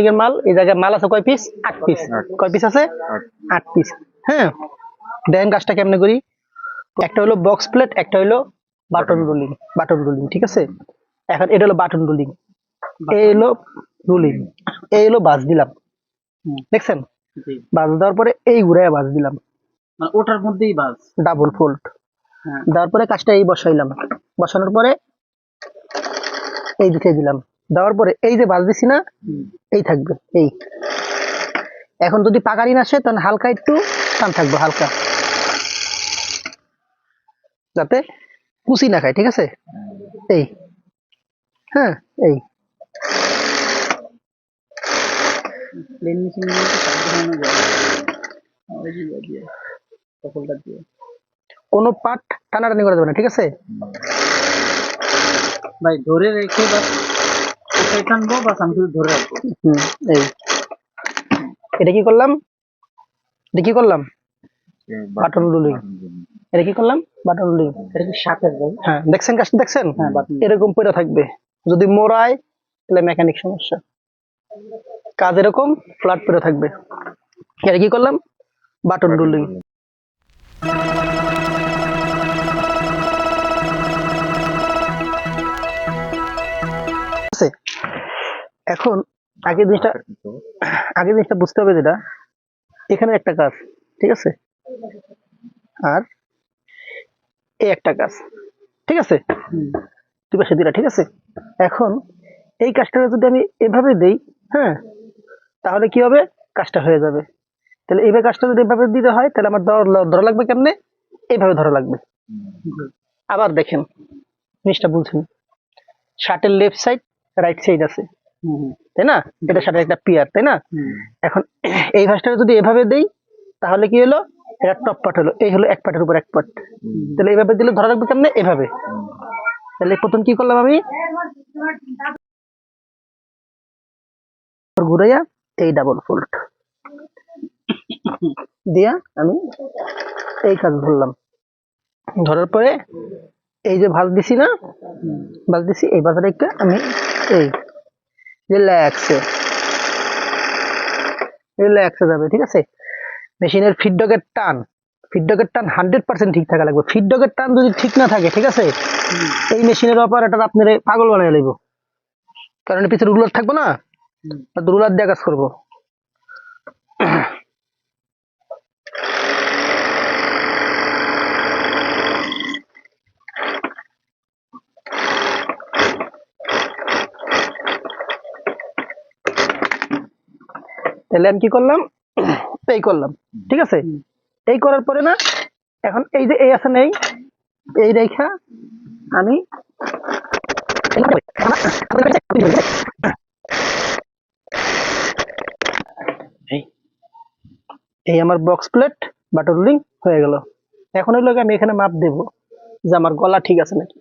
এর মাল এই জায়গায় মাল আছে কয় পিস আট পিস কয় পিস আছে? আট পিস হ্যাঁ? দেখেন কাজটা কেমনে করি? একটা হলো বক্স প্লেট একটা হলো বাটন রুলিং বাটন রুলিং ঠিক আছে? এখন এটা হলো বাটন রুলিং এই হলো রুলিং এই হলো বাস দিলাম। দেখছেন? বাস দেওয়ার পরে এই ঘুরে বাস দিলাম। মানে ওটার মধ্যেই বাস ডাবল ফোল্ড দেওয়ার পরে কাজটা এই বসাইলাম। বসানোর পরে এই দিকে দিলাম। দেওয়ার পরে এই যে বাস দিছি না এই থাকবে এই। এখন যদি পাকারিন আসে তখন হালকা একটু টান থাকবে হালকা। যাতে কুচি না খায় ঠিক আছে? এই। হ্যাঁ এই। কোনো পার্ট টানাটানি করা যাবে না ঠিক আছে? ভাই ধরে রেখে কোথায় টানবো বাস আমি শুধু ধরে রাখব। হুম, এই। এটা কি করলাম? এটা কি করলাম? বাটন রুলিং। এটা কি করলাম? বাটন রুলিং। এটা কি শাকের হ্যাঁ দেখছেন কাজটা দেখছেন? হ্যাঁ, এরকম পড়ে থাকবে। যদি মোড়ায় তাহলে মেকানিক সমস্যা। কাজ এরকম ফ্ল্যাট পড়ে থাকবে। এটা কি করলাম? বাটন রুলিং। এখন আগে জিনিসটা আগে জিনিসটা বুঝতে হবে যেটা এখানে একটা কাজ ঠিক আছে? আর এই একটা কাজ ঠিক আছে। দুই পাশে দুইটা ঠিক আছে? এখন এই কাজটা যদি আমি এভাবে দেই হ্যাঁ তাহলে কি হবে? কাজটা হয়ে যাবে। তাহলে এইভাবে কাজটা যদি এভাবে দিতে হয় তাহলে আমার ধরা ধরা লাগবে কেমনে? এইভাবে ধরা লাগবে। আবার দেখেন জিনিসটা বুঝছেন শার্টের লেফট সাইড রাইট সাইড আছে। তাই না? এটা শার্টের একটা পিয়ার তাই না? এখন এই ভাঁজটা যদি এভাবে দেই তাহলে কি হলো? এটা টপ পার্ট হলো। এই হলো এক পার্টের উপর এক পার্ট তাহলে এইভাবে দিলে ধরা রাখবে কেমনে? এভাবে। তাহলে প্রথম কি করলাম আমি? ঘুরাইয়া এই ডাবল ফোল্ড দিয়া আমি এই কাজ ধরলাম। ধরার পরে এই যে ভাঁজ দিছি না? ভাঁজ দিছি এই ভাঁজটা একটু আমি এই রিল্যাক্সে রিল্যাক্সে যাবে ঠিক আছে? মেশিনের ফিডডকের টান। ফিডডকের টান হান্ড্রেড পার্সেন্ট ঠিক থাকা লাগবে। ফিডডকের টান যদি ঠিক না থাকে ঠিক আছে? এই মেশিনের এটা আপনার পাগল বানাই লাগবে কারণ পিছনে রুলার থাকব না। রুলার দিয়ে কাজ করব। তাহলে আমি কি করলাম? এই করলাম ঠিক আছে? এই করার পরে না এখন এই যে এই আছে নেই এই রেখা আমি এই- আমার বক্স প্লেট বাটন লিঙ্ক হয়ে গেল। এখন হইল আমি এখানে মাপ দেব যে আমার গলা ঠিক আছে নাকি?